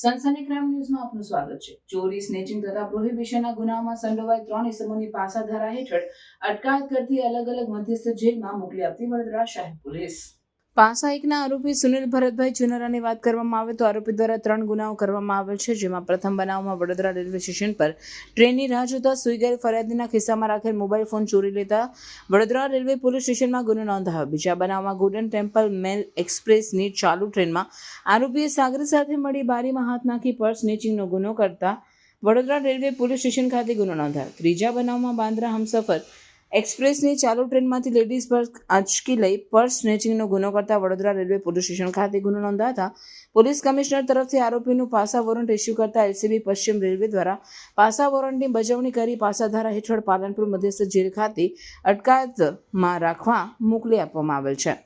સનસની crime ન્યૂઝમાં આપનું સ્વાગત છે. ચોરી, સ્નેચિંગ તથા પ્રોહિબિશનના ગુનામાં સંડોવાય ત્રણ ઇસમોની પાસા ધારા હેઠળ અટકાયત કરતી અલગ અલગ મધ્યસ્થ જેલમાં મોકલી આપતી વડોદરા શહેર પોલીસ. પાસા એકના આરોપી સુનિલ ભરતભાઈ ચુનરાની વાત કરવામાં આવે તો આરોપી દ્વારા ત્રણ ગુનાઓ કરવામાં આવેલ છે, જેમાં પ્રથમ બનાવમાં વડોદરા રેલવે સ્ટેશન પર ટ્રેનની રાહ જોતા સુઈ ગયેલ ફરિયાદીના ખિસ્સામાં રાખેલ મોબાઈલ ફોન ચોરી લેતા વડોદરા રેલવે પોલીસ સ્ટેશનમાં ગુનો નોંધાયો. બીજા બનાવમાં ગોલ્ડન ટેમ્પલ મેલ એક્સપ્રેસની ચાલુ ટ્રેનમાં આરોપીએ સાગર સાથે મળી બારીમાં હાથ નાખી પર્સ સ્નેચિંગનો ગુનો કરતા વડોદરા રેલવે પોલીસ સ્ટેશન ખાતે ગુનો નોંધાયો. ત્રીજા બનાવમાં બાંદ્રા હમસફર એક્સપ્રેસની ચાલુ ટ્રેનમાંથી લેડીઝ પર્સ આંચકી લઈ પર્સ સ્નેચિંગનો ગુનો કરતા વડોદરા રેલવે પોલીસ સ્ટેશન ખાતે ગુનો નોંધાતા પોલીસ કમિશનર તરફથી આરોપીનું પાસા વોરંટ ઇસ્યુ કરતા એલસીબી પશ્ચિમ રેલવે દ્વારા પાસા વોરંટની બજવણી કરી પાસા ધારા હેઠળ પાલનપુર મધ્યસ્થ જેલ ખાતે અટકાયતમાં રાખવા મોકલી આપવામાં આવેલ છે.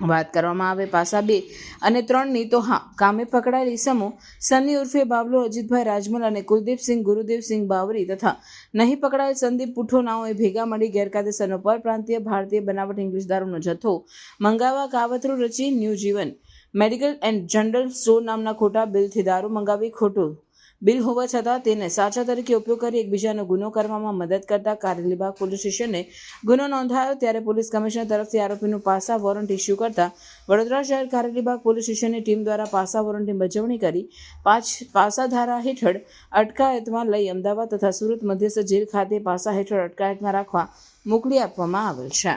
વાત કરવામાં આવે પાસા બે અને ત્રણની તો હા, કામે પકડાયેલી સમૂહ સન્ની ઉર્ફે બાબલો અજીતભાઈ રાજમલ અને કુલદીપસિંહ, ગુરુદેવસિંહ બાવરી તથા નહીં પકડાયેલ સંદીપ પુઠ્ઠો નાઓએ ભેગા મળી ગેરકાયદેસરનો પરપ્રાંતીય ભારતીય બનાવટ ઇંગ્લિશ દારૂનો જથ્થો મંગાવવા કાવતરું રચી ન્યૂ જીવન. મેડિકલ એન્ડ જનરલ સ્ટોર નામના ખોટા બિલથી દારૂ મંગાવી ખોટું. બિલ હોવા છતાં તેને સાચા તરીકે ઉપયોગ કરી એકબીજાનો ગુનો કરવામાં મદદ કરતા કારેલીબાગ પોલીસ સ્ટેશને ગુનો નોંધાયો ત્યારે પોલીસ કમિશનર તરફથી આરોપીનું પાસા વોરંટ ઇસ્યુ કરતા વડોદરા શહેર કારેલીબાગ પોલીસ સ્ટેશનની ટીમ દ્વારા પાસા વોરંટની બજવણી કરી પાંચ પાસા ધારા હેઠળ અટકાયતમાં લઈ અમદાવાદ તથા સુરત મધ્યસ્થ જેલ ખાતે પાસા હેઠળ અટકાયતમાં રાખવા મોકલી આપવામાં આવેલ છે.